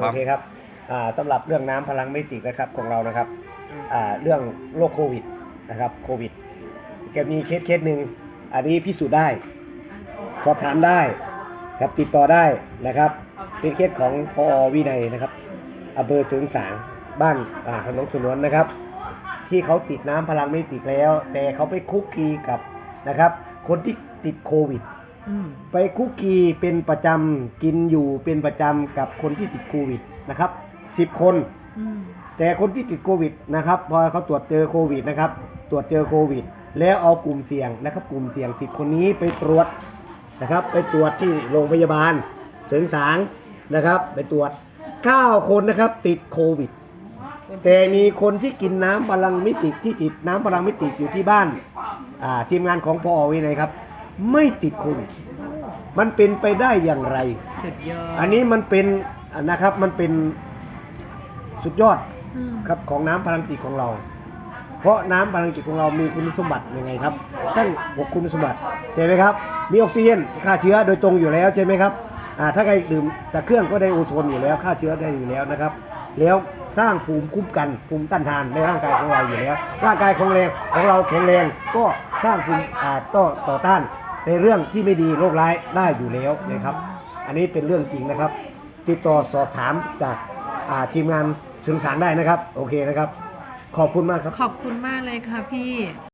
คโอรับเคครับอ่าสำหรับเรื่องน้ำพลังไม่ติดนะครับของเรานะครับอ่าเรื่องโรคโควิดนะครับโควิดแกมีเคสเคสหนึ่งอันนี้พิสูจน์ได้ สอบถามได้ครับติดต่อได้นะครับ เป็นเคสของพอวินัยนะครับอำเภอเสริงสางบ้านอ่าขนมสนวนนะครับ ที่เขาติดน้ำพลังไม่ติดแล้ว แต่เขาไปคุกคีกับนะครับ คนที่ติดโควิดอืม ไปคุกคีเป็นประจำกินอยู่เป็นประจำกับคนที่ติดโควิดนะครับ10คนอืมแต่คนที่ติดโควิดนะครับพอเขาตรวจเจอโควิดนะครับ ตรวจเจอโควิด แล้วเอากลุ่มเสี่ยงนะครับ กลุ่มเสี่ยง10คนนี้ไปตรวจนะครับ ไปตรวจที่โรงพยาบาลเสริงสางนะครับ ไปตรวจ 9 คนนะครับ ติดโควิด แต่มีคนที่กินน้ำพลังมิติที่ติดน้ำพลังมิติอยู่ที่บ้านอ่าทีมงานของพอวินัยครับ ไม่ติดโควิด มันเป็นไปได้อย่างไร สุดยอด อันนี้มันเป็นนะครับมันเป็นสุดยอดอืมครับของน้ำพลังจิตของเรา เพราะน้ำพลังจิตของเรามีคุณสมบัติยังไงครับตั้งหกคุณสมบัติใช่ไหมครับ มีออกซิเจนฆ่าเชื้อโดยตรงอยู่แล้วใช่ไหมครับอ่าถ้าใครดื่มแต่เครื่องก็ได้โอโซนอยู่แล้วฆ่าเชื้อได้อยู่แล้วนะครับ แล้วสร้างภูมิคุ้มกันภูมิต้านทานในร่างกายของเราอยู่แล้วร่างกายของแรงของเราแข็งแรงก็สร้างภูมิอ่าต่อต่อต้าน ในเรื่องที่ไม่ดีโรคร้ายได้อยู่แล้วนะครับ อันนี้เป็นเรื่องจริงนะครับ ติดต่อสอบถามจากาทีมงานถึงสารได้นะครับ โอเคนะครับ ขอบคุณมากครับ ขอบคุณมากเลยค่ะพี่